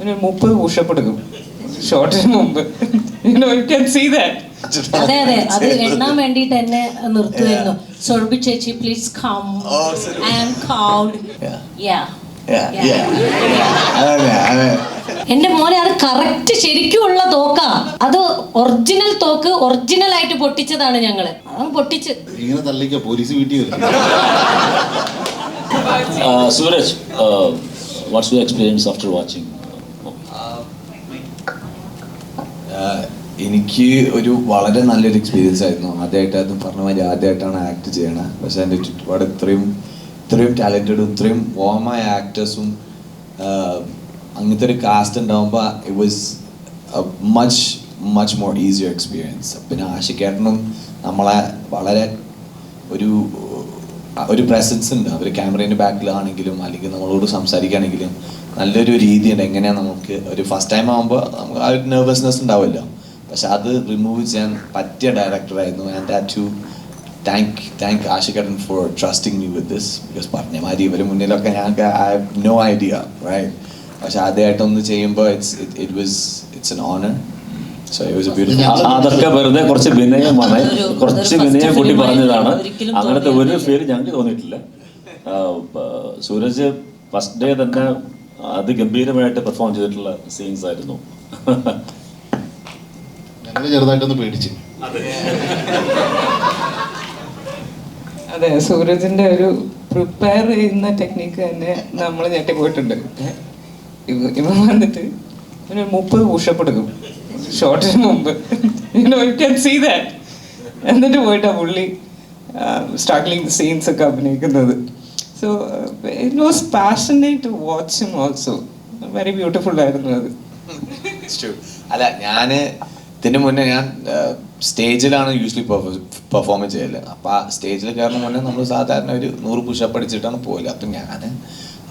ഒരു മുപ്പത് പുഷപ്പ് എടുക്കും ഷോർട്ടിന് മുമ്പ് യു അതെ അതെ. അത് എണ്ണാൻ വേണ്ടിട്ട് എന്നെ നിർത്തുമായിരുന്നു സൊർബി ചേച്ചി please come. I am cowed. Yeah എന്റെ മോനെ അത് കറക്റ്റ് ശരിക്കും ഉള്ള തോക്കാ. അത് ഒറിജിനൽ തോക്ക് ഒറിജിനൽ ആയിട്ട് പൊട്ടിച്ചതാണ് ഞങ്ങൾ. അത് പൊട്ടിച്ച്. ഇങ്ങനെ തള്ളിക്ക പോലീസ് വീട്ടിൽ വരും. Uh, Suraj, experience after your എനിക്ക് ഒരു വളരെ നല്ലൊരു എക്സ്പീരിയൻസ് ആയിരുന്നു. ആദ്യമായിട്ട് അത് പറഞ്ഞ മാതിരി ആദ്യമായിട്ടാണ് ആക്ട് ചെയ്യണത് പക്ഷെ എന്റെ ചുറ്റുപാട് ഇത്രയും ഇത്രയും ടാലന്റഡും ഇത്രയും വോമായ ആക്ടേഴ്സും അങ്ങനത്തെ ഒരു കാസ്റ്റ് ഉണ്ടാകുമ്പോൾ it was much much more easier experience പിന്നെ ആശിക്കേട്ടനും നമ്മളെ വളരെ ഒരു ഒരു പ്രസൻസ് ഉണ്ട്. അവർ ക്യാമറേന്റെ ബാക്കിലാണെങ്കിലും അല്ലെങ്കിൽ നമ്മളോട് സംസാരിക്കുകയാണെങ്കിലും നല്ലൊരു രീതിയുണ്ട്. എങ്ങനെയാണ് നമുക്ക് ഒരു ഫസ്റ്റ് ടൈം ആകുമ്പോൾ നമുക്ക് ആ ഒരു നെർവസ്നെസ് ഉണ്ടാവുമല്ലോ. പക്ഷെ അത് റിമൂവ് ചെയ്യാൻ പറ്റിയ ഡയറക്ടറായിരുന്നു and that to thank thank ആഷികടൻ for trusting me with this because പറഞ്ഞ മാതിരി ഇവർ മുന്നിലൊക്കെ ഞങ്ങൾക്ക് I have no idea right പക്ഷെ ആദ്യമായിട്ടൊന്ന് ചെയ്യുമ്പോൾ it's it was it's an honour so it was a beautiful ആ- അതൊക്കെ വെറുതെ കുറച്ച് വിനയമാണ് കുറച്ച് വിനയം കൂട്ടി പറഞ്ഞതാണ്. അങ്ങനത്തെ ഒരു. ഫീൽ ഞങ്ങൾക്ക് തോന്നിയിട്ടില്ല. ആ, സൂരജ് ഫസ്റ്റ് ഡേ തന്നെ അത് ഗംഭീരമായിട്ട് പെർഫോം ചെയ്തിട്ടുള്ള സീൻസ് ആയിരുന്നു. ഞങ്ങൾ ചെറുതായിട്ടൊന്ന് പേടിച്ച്. അതെ. സൂരജിന്റെ ഒരു പ്രിപ്പയർ ചെയ്യുന്ന ടെക്നിക്ക് തന്നെ നമ്മൾ ഞെട്ടിപ്പോയിട്ടുണ്ട്. പോയിട്ടുണ്ട് ഇവ വന്നിട്ട് ഒരു മുപ്പത് പുഷപ്പ് എടുക്കും. ഷോർട്ടിന് മുമ്പ്. സീ ദാറ്റ് എന്നിട്ട് പോയിട്ടാ പുള്ളി സ്ട്രഗ്ലിംഗ് സീൻസ് ഒക്കെ അഭിനയിക്കുന്നത്. So it was passionate to watch him also very beautiful ആയിരുന്നു അത്. അല്ല ഞാൻ ഇതിന് മുന്നേ ഞാൻ സ്റ്റേജിലാണ് യൂഷ്വലി പെർഫോം ചെയ്യൽ. അപ്പൊ ആ സ്റ്റേജിൽ കയറുന്ന മുന്നേ നമ്മൾ സാധാരണ ഒരു നൂറ് പുഷപ്പ് അടിച്ചിട്ടാണ് പോയില്ല അപ്പൊ ഞാൻ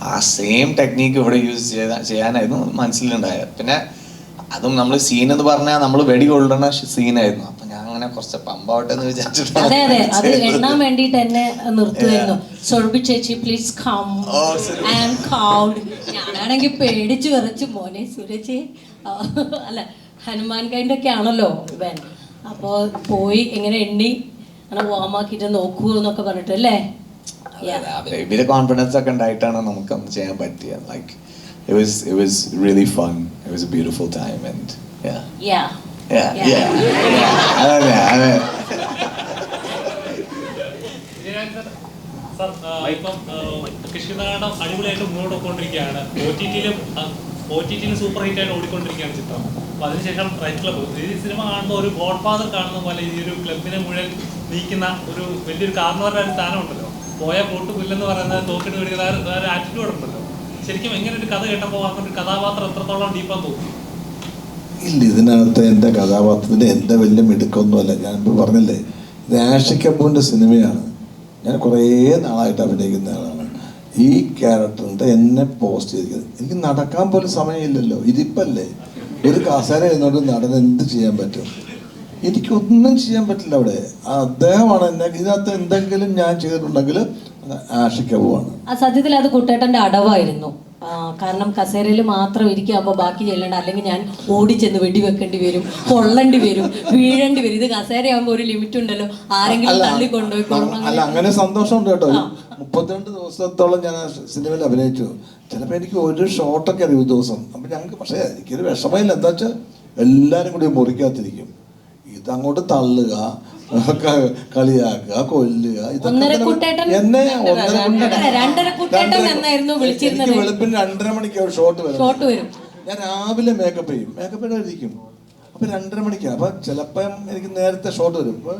ആ സെയിം ടെക്നീക്ക് ഇവിടെ യൂസ് ചെയ്ത ചെയ്യാനായിരുന്നു മനസ്സിലുണ്ടായത്. പിന്നെ അതും നമ്മൾ സീൻ എന്ന് പറഞ്ഞാൽ നമ്മൾ വെടി കൊള്ളുന്ന സീനായിരുന്നു അപ്പൊ ഞാൻ അങ്ങനെ കുറച്ച് പമ്പാവട്ടെ എന്ന് അതെ അതെ. അത് വിചാരിച്ചിട്ടാണ് എണ്ണാൻ വേണ്ടിട്ട് എന്നെ നിർത്തുമായിരുന്നു സൊർബി ചേച്ചി പ്ലീസ് കം Oh, ഞാനാണെങ്കിൽ പേടിച്ച് വിറച്ച്. മോനെ സുരജി. അല്ല ഹനുമാൻ കൈന്റെ ഒക്കെ ആണല്ലോ ഇവൻ. അപ്പോൾ പോയി എങ്ങനെ എണ്ണി അങ്ങനെ വാമാക്കിയിട്ട് നോക്കൂ എന്നൊക്കെ പറഞ്ഞിട്ട് അല്ലേ? Yeah. ഇവർ കോൺഫിഡൻസ് ഒക്കെ ഉണ്ടായിട്ടാണ് നമുക്ക് ചെയ്യാൻ പറ്റിയത് like it was it was really fun. It was a beautiful time and yeah. Yeah. yeah Yeah. yeah. ഇപ്പം കൃഷിനാടം അടിപൊളിയായിട്ട് മുന്നോട്ട് പോയിക്കൊണ്ടിരിക്കുകയാണ്. O T ടിയിലും O T T super hit ആയിട്ട് ഓടിക്കൊണ്ടിരിക്കുകയാണ് ചിത്രം. അപ്പൊ അതിനുശേഷം റൈറ്റ് ക്ലബ്ബ് ഈ സിനിമ കാണുമ്പോൾ ഒരു ഗോഡ് ഫാദർ കാണുന്ന പോലെ ഈ ഒരു ക്ലബിനെ മുഴുവൻ നീക്കുന്ന ഒരു വലിയൊരു കാരണവരുടെ ഒരു സ്ഥാനം ഉണ്ടല്ലോ പോയ പോട്ട് പുല്ലെന്ന് പറയുന്ന തോക്കിട്ട് ആ ഒരു- ആറ്റിറ്റ്യൂഡ് ഉണ്ടല്ലോ. ശരിക്കും എങ്ങനെ ഒരു കഥ കേട്ടപ്പോൾ ഒരു കഥാപാത്രം എത്രത്തോളം ഡീപ്പാന്ന് തോന്നി ഇല്ല ഇതിനകത്ത് എന്റെ കഥാപാത്രത്തിന്റെ എന്റെ വലിയ മിടുക്കൊന്നുമല്ല. ഞാനിപ്പോൾ പറഞ്ഞില്ലേ ഇത് ആഷിക്കപ്പൂന്റെ സിനിമയാണ് ഞാൻ കുറേ നാളായിട്ട് അഭിനയിക്കുന്ന ആളാണ്. ഈ ക്യാരക്ടറിന്റെ എന്നെ പോസ്റ്റ് ചെയ്തിരിക്കുന്നത്? എനിക്ക് നടക്കാൻ പോലും സമയമില്ലല്ലോ. ഇതിപ്പല്ലേ? ഒരു കസേര ഇരുന്നോണ്ട് നടൻ എന്ത് ചെയ്യാൻ പറ്റും? എനിക്കൊന്നും ചെയ്യാൻ പറ്റില്ല അവിടെ. അദ്ദേഹമാണ് എന്നെ ഇതിനകത്ത് എന്തെങ്കിലും ഞാൻ ചെയ്തിട്ടുണ്ടെങ്കിൽ കപൂറാണ് ആ സത്യത്തിൽ അത് കുട്ടേട്ടന്റെ അടവായിരുന്നു. കാരണം കസേരയിൽ മാത്രം ഇരിക്കുമ്പോൾ ബാക്കി ചെല്ലണ്ട അല്ലെങ്കിൽ ഞാൻ ഓടിച്ചെന്ന് വെടിവെക്കേണ്ടി വരും കൊള്ളേണ്ടി വരും വീഴേണ്ടി വരും. ഇത് കസേരയാകുമ്പോൾ ഒരു ലിമിറ്റ് ഉണ്ടല്ലോ. ആരെങ്കിലും തള്ളിക്കൊണ്ടുപോയി അല്ല അങ്ങനെ സന്തോഷമുണ്ട് കേട്ടോ. മുപ്പത്തിരണ്ട് ദിവസത്തോളം ഞാൻ സിനിമയിൽ അഭിനയിച്ചു. ചിലപ്പോൾ എനിക്ക് ഒരു ഷോട്ടൊക്കെ അറിയും ഒരു ദിവസം. അപ്പം ഞങ്ങൾക്ക് പക്ഷേ എനിക്കൊരു വിഷമമില്ല. എന്താ വെച്ചാൽ എല്ലാവരും കൂടി മുറിക്കാത്തിരിക്കും ഇതങ്ങോട്ട് തള്ളുക കളിയാക്കുക കൊല്ലുക ഇതൊക്കെ എന്നെ ഒന്നര വെളുപ്പിന് രണ്ടര മണിക്ക് ഷോട്ട് വരും. ഞാൻ രാവിലെ മേക്കപ്പ് ചെയ്യും. മേക്കപ്പ് ഇരിക്കും. അപ്പൊ രണ്ടര മണിക്കാണ് അപ്പൊ ചിലപ്പം എനിക്ക് നേരത്തെ ഷോട്ട് വരും. അപ്പൊ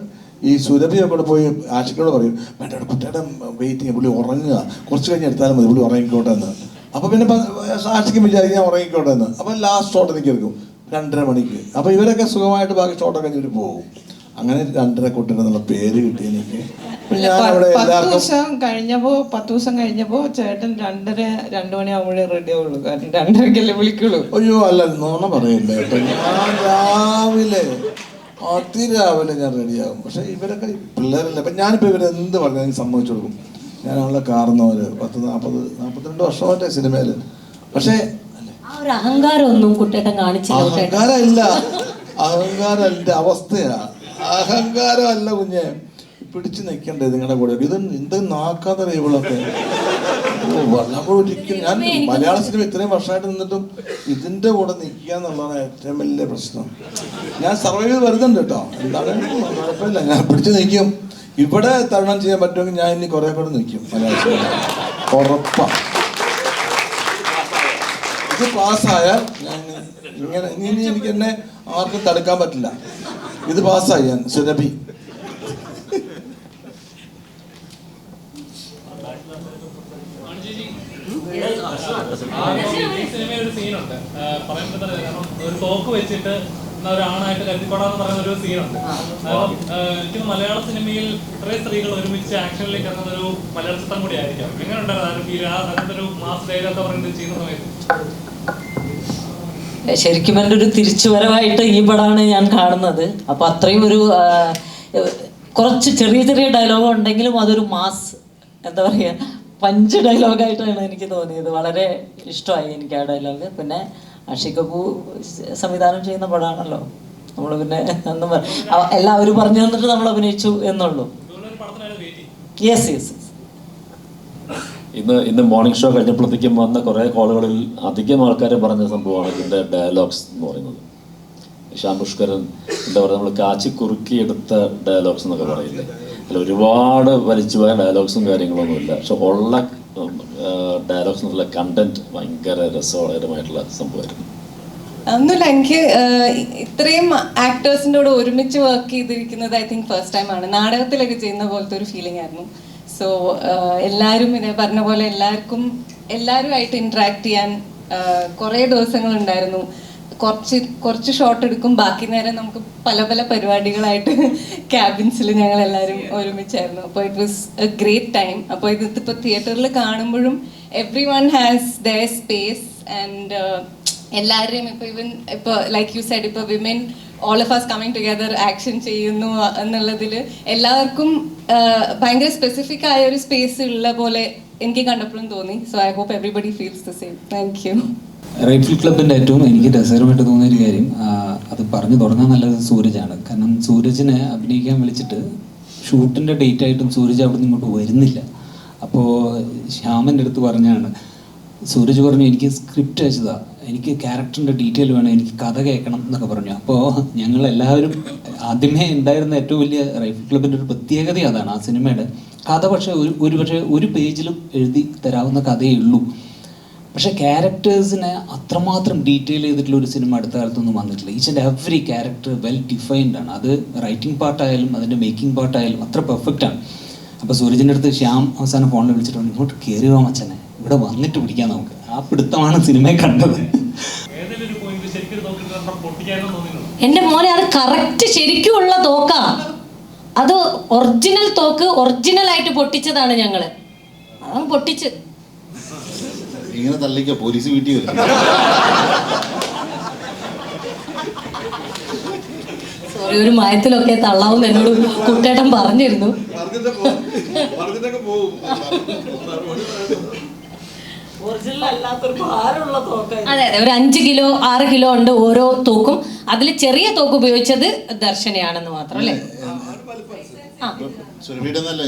ഈ സുരഭിയൊക്കെ കൂടെ പോയി ആശിക്കോട് പറയും വേണ്ട കുട്ടിയുടെ വെയിറ്റ് ചെയ്യും പുള്ളി ഉറങ്ങുക. കുറച്ച് കഴിഞ്ഞ് എടുത്താലും മതി പുള്ളി ഉറങ്ങിക്കോട്ടെ എന്ന് അപ്പൊ പിന്നെ ആശിക്കും വിചാരിക്കും ഞാൻ ഉറങ്ങിക്കോട്ടെ എന്ന് അപ്പൊ ലാസ്റ്റ് ഷോട്ട് എനിക്ക് എടുക്കും രണ്ടര മണിക്ക്. അപ്പൊ ഇവരൊക്കെ സുഖമായിട്ട് ബാക്കി ഷോട്ടൊക്കെ കഴിഞ്ഞിട്ട് പോകും. അങ്ങനെ രണ്ടര കുട്ടിയുടെ എന്നുള്ള പേര് കിട്ടി എനിക്ക്. ഞാൻ പത്ത് ദിവസം കഴിഞ്ഞപ്പോ പത്ത് ദിവസം കഴിഞ്ഞപ്പോ ചേട്ടൻ രണ്ടര രണ്ടു മണിയാവുമ്പോഴേ റെഡി ആവുള്ളൂ. കാരണം രണ്ടരക്കല്ലേ വിളിക്കുള്ളൂ. അയ്യോ അല്ല നോണ പറയില്ല ഞാൻ രാവിലെ അതിരാവിലെ ഞാൻ റെഡിയാകും പക്ഷെ ഇവരൊക്കെ പിള്ളേരല്ല. ഇപ്പം ഞാനിപ്പോ ഇവരെ എന്ത് പറഞ്ഞാലും സമ്മതിച്ചു കൊടുക്കും. ഞാനാണല്ലോ കാർന്നവര് പത്ത് നാൽപ്പത് നാൽപ്പത്തിരണ്ട് വർഷമായിട്ട് സിനിമയിൽ. പക്ഷേ ആ ഒരു അഹങ്കാരമൊന്നും കുട്ടേട്ടൻ കാണിച്ചില്ല അഹങ്കാരമല്ല. അഹങ്കാരം എന്റെ അവസ്ഥയാ. അഹങ്കാരമല്ല കുഞ്ഞെ. പിടിച്ചു നിൽക്കണ്ടേ നിങ്ങളുടെ കൂടെ. ഇത് എന്ത് നാക്കാത്ത ഇവളൊക്കെ? ഒരിക്കലും. ഞാൻ മലയാള സിനിമ ഇത്രയും വർഷമായിട്ട് നിന്നിട്ടും ഇതിന്റെ കൂടെ നിൽക്കുക എന്നുള്ളതാണ് ഏറ്റവും വലിയ പ്രശ്നം. ഞാൻ സർവൈവ് ചെയ്ത് വരുന്നുണ്ട് കേട്ടോ. എന്താണ് കുഴപ്പമില്ല. ഞാൻ പിടിച്ചു നിൽക്കും. ഇവിടെ തരണം ചെയ്യാൻ പറ്റുമെങ്കിൽ ഞാൻ ഇനി കുറെ കൂടെ നിൽക്കും മലയാള സിനിമ ഉറപ്പാ. ഇത് പാസ്സായാൽ ഞാൻ ഇങ്ങനെ ഇനി എനിക്ക് എന്നെ ആർക്കും തടുക്കാൻ പറ്റില്ല. ഇത് പാസ്സായി ഞാൻ സുരഭി ഒരു തോക്ക് വെച്ചിട്ട് ഒരാണായിട്ട് കരുതിക്കൊടാന്ന് പറയുന്ന ഒരു സീനുണ്ട് അപ്പം എനിക്ക് മലയാള സിനിമയിൽ ഇത്രയും സ്ത്രീകൾ ഒരുമിച്ച് ആക്ഷനിലേക്ക് ഇറങ്ങുന്ന ഒരു മലയാള ചിത്രം കൂടി ആയിരിക്കാം എങ്ങനെ ഉണ്ടായിരുന്നു ആ ഫീൽ ഒരു മാസ് ഡയലോഗ് പറയുന്നത് ചെയ്യുന്ന സമയത്ത് ശരിക്കും എന്റെ ഒരു തിരിച്ചുവരവായിട്ട് ഈ പടമാണ് ഞാൻ കാണുന്നത്. അപ്പോൾ അത്രയും ഒരു കുറച്ച് ചെറിയ ചെറിയ ഡയലോഗ് ഉണ്ടെങ്കിലും അതൊരു മാസ് എന്താ പറയുക പഞ്ച് ഡയലോഗായിട്ടാണ് എനിക്ക് തോന്നിയത്. വളരെ ഇഷ്ടമായി എനിക്ക് ആ ഡയലോഗ് പിന്നെ അഷി കപൂർ സംവിധാനം ചെയ്യുന്ന പടമാണല്ലോ. നമ്മൾ പിന്നെ ഒന്നും പറയുക എല്ലാവരും പറഞ്ഞു തന്നിട്ട് നമ്മൾ അഭിനയിച്ചു എന്നുള്ളൂ. യെസ് യെസ് ഇന്ന് ഇന്ന് മോർണിംഗ് ഷോ കഴിഞ്ഞപ്പോഴത്തേക്കും വന്ന കുറേ കോളുകളിൽ അധികം ആൾക്കാർ പറഞ്ഞ സംഭവമാണ് ഇതിന്റെ ഡയലോഗ്സ് എന്ന് പറയുന്നത്. ഷാം പുഷ്കരൻ എന്താ പറയുക നമ്മൾ കാച്ചി കുറുക്കി എടുത്ത ഡയലോഗ്സ് എന്നൊക്കെ പറയില്ലേ അല്ല ഒരുപാട് വലിച്ചു പോയ ഡയലോഗ്സും കാര്യങ്ങളൊന്നുമില്ല പക്ഷെ ഉള്ള ഡയലോഗ്സ് എന്നുള്ള കണ്ടന്റ് ഭയങ്കര രസകരമായിട്ടുള്ള സംഭവമായിരുന്നു. ഒന്നുമില്ല എനിക്ക് ഇത്രയും ആക്ടേഴ്സിന്റെ കൂടെ ഒരുമിച്ച് വർക്ക് ചെയ്തിരിക്കുന്നത് ഐ തിങ്ക് ഫസ്റ്റ് ടൈം ആണ്. നാടകത്തിലൊക്കെ ചെയ്യുന്ന പോലത്തെ ഒരു ഫീലിംഗ് ആയിരുന്നു. സോ എല്ലാവരും ഇതേ പറഞ്ഞ പോലെ എല്ലാവർക്കും എല്ലാവരുമായിട്ട് ഇൻട്രാക്ട് ചെയ്യാൻ ആഹ്, കുറേ ദിവസങ്ങളുണ്ടായിരുന്നു. കുറച്ച് കുറച്ച് ഷോട്ട് എടുക്കും. ബാക്കി നേരം നമുക്ക് പല പല പരിപാടികളായിട്ട് ക്യാബിൻസിൽ ഞങ്ങൾ എല്ലാവരും ഒരുമിച്ചായിരുന്നു. അപ്പോൾ it was a great time അപ്പോൾ ഇത് ഇപ്പോൾ തിയേറ്ററിൽ കാണുമ്പോഴും everyone has the space and എല്ലാവരെയും ഇപ്പോൾ ഇവൻ ഇപ്പോൾ ലൈക്ക് യു സൈഡ് ഇപ്പോൾ women all of us coming together action ചെയ്യുന്നു എന്നുള്ളതിൽ എല്ലാവർക്കും ഭയങ്കര സ്പെസിഫിക് ആയ ഒരു സ്പേസ് ഉള്ള പോലെ എനിക്ക് കണ്ടപ്പോഴും തോന്നി. So I hope everybody feels the same thank you rifle ക്ലബിന്റെ ഏറ്റവും എനിക്ക് രസകരമായിട്ട് തോന്നിയ ഒരു കാര്യം അത് പറഞ്ഞു തുടങ്ങാൻ നല്ലത് സൂരജാണ്. കാരണം സൂരജിനെ അഭിനയിക്കാൻ വിളിച്ചിട്ട് ഷൂട്ടിന്റെ ഡേറ്റ് ആയിട്ടും സൂരജ് അവിടെ നിന്ന് ഇങ്ങോട്ട് വരുന്നില്ല. അപ്പോൾ ശ്യാമന്റെ അടുത്ത് പറഞ്ഞാണ് സൂരജ് പറഞ്ഞു എനിക്ക് സ്ക്രിപ്റ്റ് അയച്ചതാ. എനിക്ക് ക്യാരക്ടറിന്റെ ഡീറ്റെയിൽ വേണം എനിക്ക് കഥ കേൾക്കണം എന്നൊക്കെ പറഞ്ഞു. അപ്പോൾ ഞങ്ങൾ എല്ലാവരും ആദ്യമേ ഉണ്ടായിരുന്ന ഏറ്റവും വലിയ റൈഫിൾ ക്ലബിന്റെ ഒരു പ്രത്യേകത അതാണ് ആ സിനിമയുടെ. കഥ പക്ഷേ ഒരു ഒരു പക്ഷേ ഒരു പേജിലും എഴുതി തരാവുന്ന കഥയേ ഉള്ളൂ. പക്ഷേ ക്യാരക്ടേഴ്സിനെ അത്രമാത്രം ഡീറ്റെയിൽ ചെയ്തിട്ടുള്ള ഒരു സിനിമ അടുത്ത കാലത്തൊന്നും വന്നിട്ടില്ല. Each and every character well defined ആണ്. അത് റൈറ്റിംഗ് പാർട്ടായാലും അതിന്റെ മേക്കിംഗ് പാർട്ടായാലും അത്ര പെർഫെക്റ്റ് ആണ്. അപ്പോൾ സൂരജിന്റെ അടുത്ത് ശ്യാം അവസാനം ഫോണിൽ വിളിച്ചിട്ടുണ്ട് ഇങ്ങോട്ട് കയറിയോ അച്ഛനെ? ഇവിടെ വന്നിട്ട് പിടിക്കാം നമുക്ക്. ആ പിടുത്തമാണ് സിനിമ കണ്ടത് ശരിക്കും എന്റെ മോനെ അത് കറക്റ്റ് ശരിക്കുമുള്ള തോക്കാ. അത് ഒറിജിനൽ തോക്ക് ഒറിജിനൽ ആയിട്ട് പൊട്ടിച്ചതാണ് ഞങ്ങൾ. അത് പൊട്ടിച്ച്. ഇങ്ങനെ തള്ളിക്ക പോലീസ് വീട്ടിൽ വരും. സോറി ഒരു മയത്തിലൊക്കെ തള്ളാവും എന്നോട് കുട്ടേട്ടൻ പറഞ്ഞിരുന്നു. പറഞ്ഞിട്ടൊക്കെ പോകും ഒറിജിനൽ അല്ലാത്തൊരു ഭാരമുള്ള തോക്കായി അതെ അതെ. ഒരു അഞ്ച് കിലോ ആറ് കിലോ ഉണ്ട് ഓരോ തോക്കും. അതിൽ ചെറിയ തോക്ക് ഉപയോഗിച്ചത് ദർശനയാണെന്ന് മാത്രം അല്ലേ? ആ. സുരഭിയുടെ ഞാൻ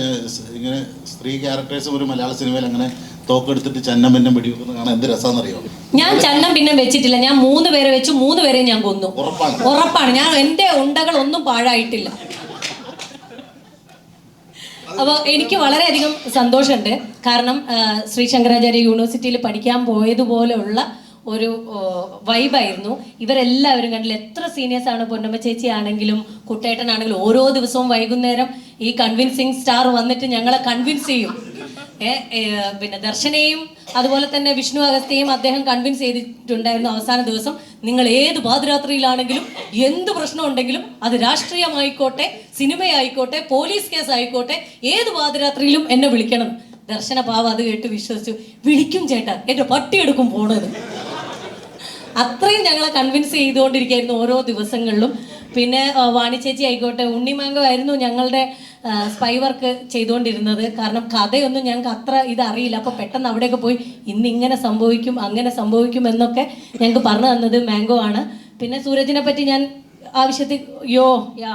ഇങ്ങനെ സ്ത്രീ ക്യാരക്ടേഴ്സ് ഒരു മലയാള സിനിമയിൽ അങ്ങനെ തോക്കെടുത്തിട്ട് ചന്നം പെന്നം വെടിവെക്കുന്ന കാണാൻ എന്ത് രസാന്നറിയോ? ഞാൻ ചന്നം പിന്നെ വെച്ചിട്ടില്ല. ഞാൻ മൂന്ന് പേരെ വെച്ചു മൂന്ന് പേരെ ഞാൻ കൊന്നു. ഉറപ്പാണ്. ഉറപ്പാണ്. ഞാൻ എന്റെ ഉണ്ടകൾ ഒന്നും പാഴായിട്ടില്ല. അപ്പോൾ എനിക്ക് വളരെയധികം സന്തോഷമുണ്ട്. കാരണം ശ്രീ ശങ്കരാചാര്യ യൂണിവേഴ്സിറ്റിയിൽ പഠിക്കാൻ പോയതുപോലെയുള്ള ഒരു വൈബായിരുന്നു. ഇവരെല്ലാവരും കണ്ടില്ല എത്ര സീനിയേഴ്സ് ആണ് പൊന്നമ്മ ചേച്ചി ആണെങ്കിലും കുട്ടേട്ടനാണെങ്കിലും ഓരോ ദിവസവും വൈകുന്നേരം ഈ കൺവിൻസിങ് സ്റ്റാർ വന്നിട്ട് ഞങ്ങളെ കൺവിൻസ് ചെയ്യും. പിന്നെ ദർശനയും അതുപോലെ തന്നെ വിഷ്ണു അഗസ്ത്യയും അദ്ദേഹം കൺവിൻസ് ചെയ്തിട്ടുണ്ടായിരുന്നു അവസാന ദിവസം. നിങ്ങൾ ഏത് പാതിരാത്രിയിലാണെങ്കിലും എന്ത് പ്രശ്നം ഉണ്ടെങ്കിലും അത് രാഷ്ട്രീയമായിക്കോട്ടെ സിനിമയായിക്കോട്ടെ പോലീസ് കേസ് ആയിക്കോട്ടെ ഏത് പാതിരാത്രിയിലും എന്നെ വിളിക്കണം. ദർശന പാവ അത് കേട്ട് വിശ്വസിച്ചു. വിളിക്കും ചേട്ടാ എന്റെ പട്ടിയെടുക്കും പോണത്. അത്രയും ഞങ്ങളെ കൺവിൻസ് ചെയ്തുകൊണ്ടിരിക്കുകയായിരുന്നു ഓരോ ദിവസങ്ങളിലും. പിന്നെ വാണിച്ചേച്ചി വാണി ചേച്ചി ആയിക്കോട്ടെ ഉണ്ണിമാങ്കോ ആയിരുന്നു ഞങ്ങളുടെ സ്പൈ വർക്ക് ചെയ്തുകൊണ്ടിരുന്നത്. കാരണം കഥയൊന്നും ഞങ്ങൾക്ക് അത്ര ഇതറിയില്ല. അപ്പോൾ പെട്ടെന്ന് അവിടെയൊക്കെ പോയി ഇന്ന് ഇങ്ങനെ സംഭവിക്കും അങ്ങനെ സംഭവിക്കും എന്നൊക്കെ ഞങ്ങൾക്ക് പറഞ്ഞു തന്നത് മാംഗോ ആണ്. പിന്നെ സൂരജിനെ പറ്റി ഞാൻ ആവശ്യത്തിൽ യോ യാ.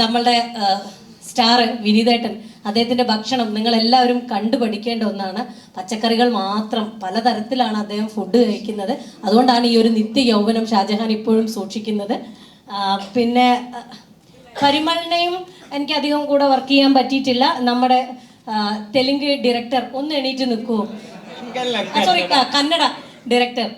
നമ്മളുടെ സ്റ്റാർ വിനീതേട്ടൻ അദ്ദേഹത്തിന്റെ ഭക്ഷണം നിങ്ങൾ എല്ലാവരും കണ്ടു പഠിക്കേണ്ട ഒന്നാണ്. പച്ചക്കറികൾ മാത്രം പലതരത്തിലാണ് അദ്ദേഹം ഫുഡ് കഴിക്കുന്നത്. അതുകൊണ്ടാണ് ഈ ഒരു നിത്യ യൗവനം ഷാജഹാൻ ഇപ്പോഴും സൂക്ഷിക്കുന്നത്. പിന്നെ പരിമളിനെയും എനിക്ക് അധികം കൂടെ വർക്ക് ചെയ്യാൻ പറ്റിയിട്ടില്ല. നമ്മുടെ തെലുങ്ക് ഡയറക്ടർ ഒന്ന് എണീറ്റ് നിൽക്കുമോ സോറി കന്നഡ ഡയറക്ടർ